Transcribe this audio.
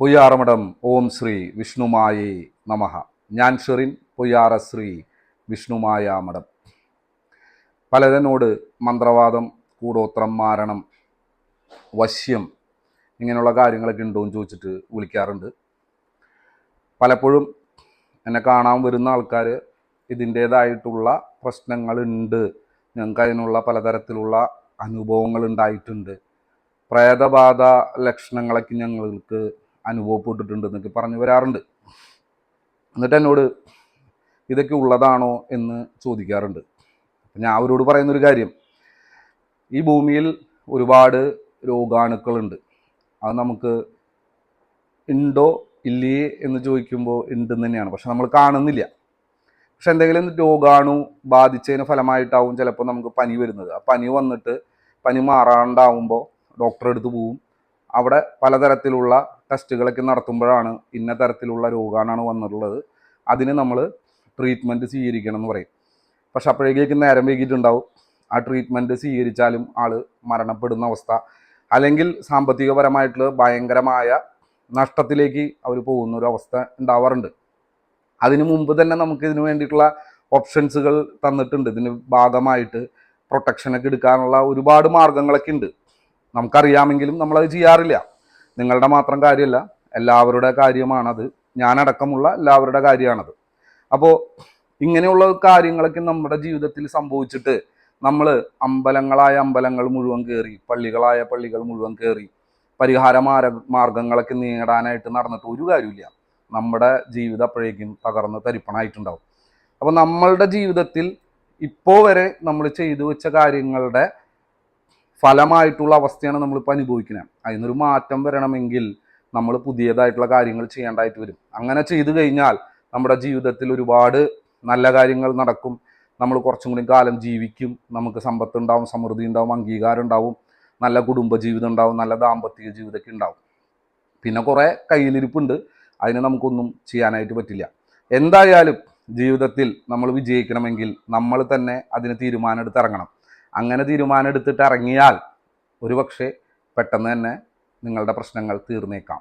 പൊയ്യാറമഠം ഓം ശ്രീ വിഷ്ണുമായേ നമഹ ഞാൻ ഷെറിൻ പൊയ്യാറ ശ്രീ വിഷ്ണുമായ മഠം. പലരനോട് മന്ത്രവാദം കൂടോത്രം മാരണം വശ്യം ഇങ്ങനെയുള്ള കാര്യങ്ങളൊക്കെ ഉണ്ടോ എന്ന് ചോദിച്ചിട്ട് വിളിക്കാറുണ്ട്. പലപ്പോഴും എന്നെ കാണാൻ വരുന്ന ആൾക്കാർ ഇതിന്റേതായിട്ടുള്ള പ്രശ്നങ്ങളുണ്ട്. ഞങ്ങൾക്ക് അതിനുള്ള പലതരത്തിലുള്ള അനുഭവങ്ങൾ ഉണ്ടായിട്ടുണ്ട് പ്രേതബാധ ലക്ഷണങ്ങളൊക്കെ ഞങ്ങൾക്ക് അനുഭവപ്പെട്ടിട്ടുണ്ട് എന്നൊക്കെ പറഞ്ഞു വരാറുണ്ട്. എന്നിട്ട് എന്നോട് ഇതൊക്കെ ഉള്ളതാണോ എന്ന് ചോദിക്കാറുണ്ട്. ഞാൻ അവരോട് പറയുന്നൊരു കാര്യം. ഈ ഭൂമിയിൽ ഒരുപാട് രോഗാണുക്കളുണ്ട്. അത് നമുക്ക് ഉണ്ടോ ഇല്ലേ എന്ന് ചോദിക്കുമ്പോൾ ഉണ്ടെന്ന് തന്നെയാണ്. പക്ഷെ നമ്മൾ കാണുന്നില്ല. പക്ഷെ എന്തെങ്കിലും രോഗാണു ബാധിച്ചതിന് ഫലമായിട്ടാവും ചിലപ്പോൾ നമുക്ക് പനി വരുന്നത്. ആ പനി വന്നിട്ട് പനി മാറാണ്ടാവുമ്പോൾ ഡോക്ടറെ അടുത്ത് പോവും. അവിടെ പലതരത്തിലുള്ള ടെസ്റ്റുകളൊക്കെ നടത്തുമ്പോഴാണ് ഇന്ന തരത്തിലുള്ള രോഗാണാണ് വന്നിട്ടുള്ളത്. അതിന് നമ്മൾ ട്രീറ്റ്മെന്റ് സ്വീകരിക്കണം എന്ന് പറയും. പക്ഷെ അപ്പോഴേക്കും നേരം വൈകിട്ടുണ്ടാവും ആ ട്രീറ്റ്മെന്റ് സ്വീകരിച്ചാലും ആൾ മരണപ്പെടുന്ന അവസ്ഥ അല്ലെങ്കിൽ സാമ്പത്തികപരമായിട്ടുള്ള ഭയങ്കരമായ നഷ്ടത്തിലേക്ക് അവർ പോകുന്ന ഒരു അവസ്ഥ ഉണ്ടാവാറുണ്ട്. അതിനു മുമ്പ് തന്നെ നമുക്ക് ഇതിനു വേണ്ടിയിട്ടുള്ള ഓപ്ഷൻസുകൾ തന്നിട്ടുണ്ട്. ഇതിന് ഭാഗമായിട്ട് പ്രൊട്ടക്ഷനൊക്കെ എടുക്കാനുള്ള ഒരുപാട് മാർഗങ്ങളൊക്കെ ഉണ്ട്. നമുക്കറിയാമെങ്കിലും നമ്മളത് ചെയ്യാറില്ല. നിങ്ങളുടെ മാത്രം കാര്യമല്ല എല്ലാവരുടെ കാര്യമാണത്. ഞാനടക്കമുള്ള എല്ലാവരുടെ കാര്യമാണത്. അപ്പോൾ ഇങ്ങനെയുള്ള കാര്യങ്ങളൊക്കെ നമ്മുടെ ജീവിതത്തിൽ സംഭവിച്ചിട്ട് നമ്മൾ അമ്പലങ്ങളായ അമ്പലങ്ങൾ മുഴുവൻ കയറി പള്ളികളായ പള്ളികൾ മുഴുവൻ കയറി പരിഹാര മാർഗങ്ങളൊക്കെ നേടാനായിട്ട് നടന്നിട്ട് ഒരു കാര്യമില്ല നമ്മുടെ ജീവിതം അപ്പോഴേക്കും തകർന്ന് തരിപ്പണായിട്ടുണ്ടാവും. അപ്പോൾ നമ്മളുടെ ജീവിതത്തിൽ ഇപ്പോൾ വരെ നമ്മൾ ചെയ്തു വെച്ച കാര്യങ്ങളുടെ ഫലമായിട്ടുള്ള അവസ്ഥയാണ് നമ്മളിപ്പോൾ അനുഭവിക്കുന്നത് അതിനൊരു മാറ്റം വരണമെങ്കിൽ നമ്മൾ പുതിയതായിട്ടുള്ള കാര്യങ്ങൾ ചെയ്യേണ്ടതായിട്ട് വരും. അങ്ങനെ ചെയ്തു കഴിഞ്ഞാൽ നമ്മുടെ ജീവിതത്തിൽ ഒരുപാട് നല്ല കാര്യങ്ങൾ നടക്കും. നമ്മൾ കുറച്ചും കൂടി കാലം ജീവിക്കും. നമുക്ക് സമ്പത്ത് ഉണ്ടാവും സമൃദ്ധി ഉണ്ടാവും അംഗീകാരം ഉണ്ടാവും നല്ല കുടുംബ ജീവിതം ഉണ്ടാവും നല്ല ദാമ്പത്തിക ജീവിതമൊക്കെ ഉണ്ടാവും. പിന്നെ കുറേ കയ്യിലിരിപ്പുണ്ട്. അതിന് നമുക്കൊന്നും ചെയ്യാനായിട്ട് പറ്റില്ല. എന്തായാലും ജീവിതത്തിൽ നമ്മൾ വിജയിക്കണമെങ്കിൽ നമ്മൾ തന്നെ അതിന് തീരുമാനം എടുത്ത് ഇറങ്ങണം. അങ്ങനെ തീരുമാനം എടുത്തിട്ട് ഇറങ്ങിയാൽ ഒരുപക്ഷെ പെട്ടെന്ന് തന്നെ നിങ്ങളുടെ പ്രശ്നങ്ങൾ തീർന്നേക്കാം.